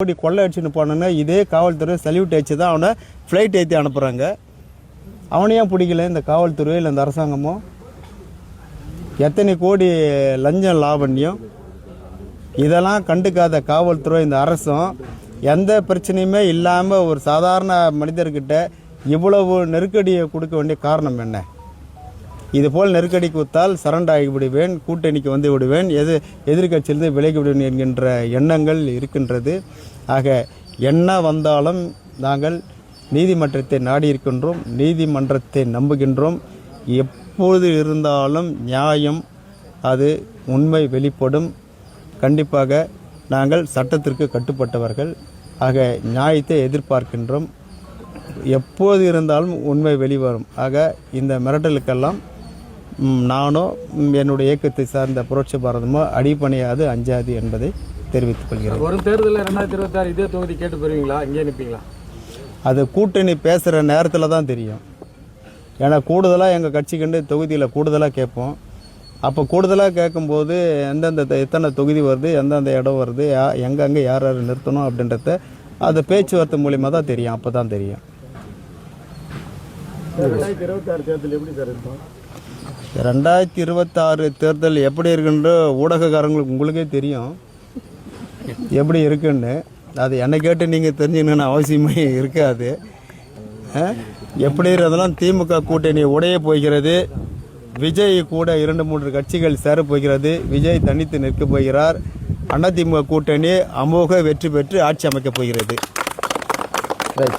கோடி கொள்ளை அடிச்சுன்னு போனோன்னா இதே காவல்துறை சல்யூட் அடிச்சு தான் அவனை ஃப்ளைட் ஏற்றி அனுப்புகிறாங்க அவனையும் பிடிக்கல இந்த காவல்துறை இல்லை இந்த அரசாங்கமோ? எத்தனை கோடி லஞ்சம் லாபண்யம் இதெல்லாம் கண்டுக்காத காவல்துறை இந்த அரசும் எந்த பிரச்சனையுமே இல்லாமல் ஒரு சாதாரண மனிதர்கிட்ட இவ்வளவு நெருக்கடியை கொடுக்க வேண்டிய காரணம் என்ன? இதுபோல் நெருக்கடிக்கு நெருக்கடி சரண்டாகி விடுவேன் கூட்டணிக்கு வந்து விடுவேன். எது எதிர்க்கட்சியிலிருந்து விலகி விடுவேன் என்கின்ற எண்ணங்கள் இருக்கின்றது. ஆக என்ன வந்தாலும் நாங்கள் நீதிமன்றத்தை நாடி இருக்கின்றோம் நீதிமன்றத்தை நம்புகின்றோம். எப்பொழுது இருந்தாலும் நியாயம் அது உண்மை வெளிப்படும். கண்டிப்பாக நாங்கள் சட்டத்திற்கு கட்டுப்பட்டவர்கள். ஆக நியாயத்தை எதிர்பார்க்கின்றோம். எப்போது இருந்தாலும் உண்மை வெளிவரும். ஆக இந்த மிரட்டலுக்கெல்லாம் ம், நானோ ம், என்னுடைய இயக்கத்தை சார்ந்த புரட்சி பாரதமோ அடிப்பணியாது அஞ்சாது என்பதை தெரிவித்துக் கொள்கிறேன். வரும் தேர்தலில் ரெண்டாயிரத்தி இருபத்தாறு இதே தொகுதி கேட்டு போயிருவீங்களா இங்கே நிற்பீங்களா அது கூட்டணி பேசுகிற நேரத்தில் தான் தெரியும். ஏன்னா கூடுதலாக எங்கள் கட்சிக்கண்டு தொகுதியில் கூடுதலாக கேட்போம். அப்போ கூடுதலாக கேட்கும்போது எந்தெந்த எத்தனை தொகுதி வருது எந்தெந்த இடம் வருது யா எங்கெங்கே யார் யார் நிறுத்தணும் அப்படின்றத அது பேச்சுவார்த்தை மூலிமா தான் தெரியும். அப்போ தான் தெரியும். ரெண்டாயிரத்தி இருபத்தாறு தேர்தல் எப்படி இருக்குன்ற ஊடகக்காரங்களுக்கு உங்களுக்கே தெரியும். எப்படி இருக்குன்னு. அது என்னை கேட்டு நீங்கள் தெரிஞ்சுக்கணும்னு அவசியமே இருக்காது. எப்படி இருந்ததெல்லாம் திமுக கூட்டணி உடைய போகிறது. விஜய் கூட இரண்டு மூன்று கட்சிகள் சேர போகிறது. விஜய் தனித்து நிற்க போகிறார். அதிமுக கூட்டணி அமோக வெற்றி பெற்று ஆட்சி அமைக்கப் போகிறது. ரைட்